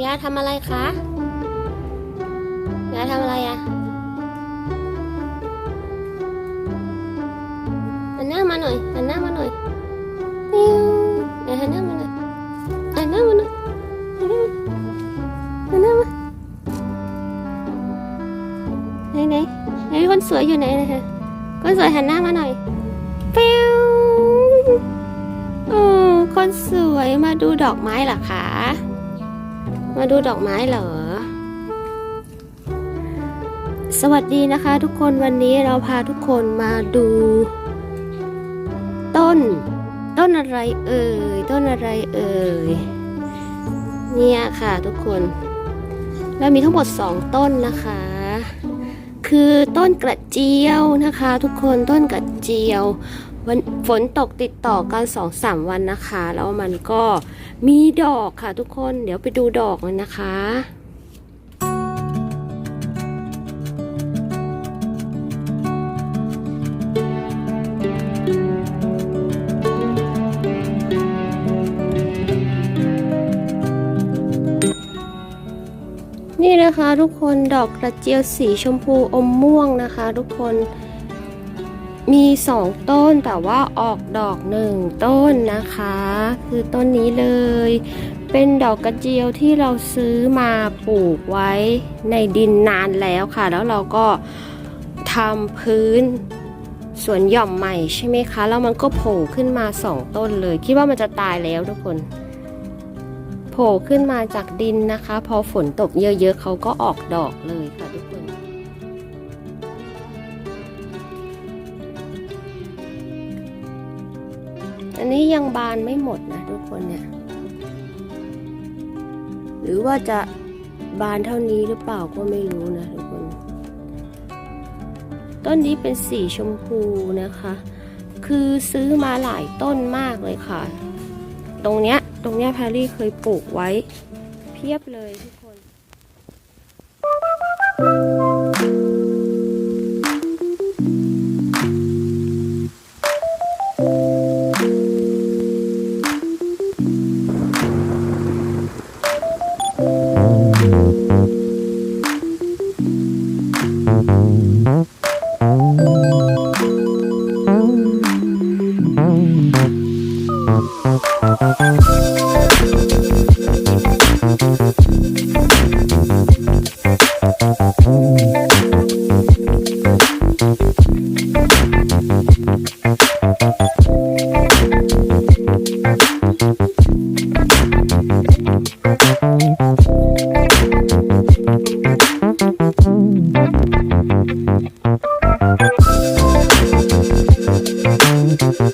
เบียร์ทำอะไรคะเบียร์ทำอะไรอะหันหน้ามาหน่อยหันหน้ามาหน่อยปิ้วเดี๋ยวหันหน้ามาหน่อยหันหน้ามาหน่อยหันหน้ามาหันหน้ามาไหนไหนไหนคนสวยอยู่ไหนนะคะคนสวยหันหน้ามาหน่อยเปิ้วโอ้คนสวยมาดูดอกไม้เหรอคะ มาดูดอกไม้เหรอ สวัสดีนะคะทุกคนวันนี้เราพาทุกคนมาดู ต้น ต้นอะไรเอ่ย ต้นอะไรเอ่ย เนี่ยค่ะทุกคนแล้วมีทั้งหมดสองต้นนะคะ คือต้นกระเจียวนะคะ ทุกคนต้นกระเจียว วันฝนตกติดต่อกันสองสามวันนะคะ แล้วมันก็มีดอกค่ะทุกคน เดี๋ยวไปดูดอกกันนะคะนี่นะคะทุกคนดอกกระเจียวสีชมพูอมม่วงนะคะ ทุกคน มีสองต้นแต่ว่าออกดอกหนึ่งต้นนะคะ คือต้นนี้เลย เป็นดอกกระเจียวที่เราซื้อมาปลูกไว้ในดินนานแล้วค่ะ แล้วเราก็ทำพื้นสวนหย่อมใหม่ใช่ไหมคะ แล้วมันก็โผล่ขึ้นมาสองต้นเลย คิดว่ามันจะตายแล้วทุกคนโผล่ขึ้นมาจากดินนะคะ พอฝนตกเยอะๆเขาก็ออกดอกเลยค่ะ อันนี้ยังบานไม่หมดนะทุกคนเนี่ย หรือว่าจะบานเท่านี้หรือเปล่าก็ไม่รู้นะทุกคน ต้นนี้เป็นสีชมพูนะคะ คือซื้อมาหลายต้นมากเลยค่ะ ตรงเนี้ย ตรงเนี้ยแพรรี่เคยปลูกไว้ เพียบเลยทุก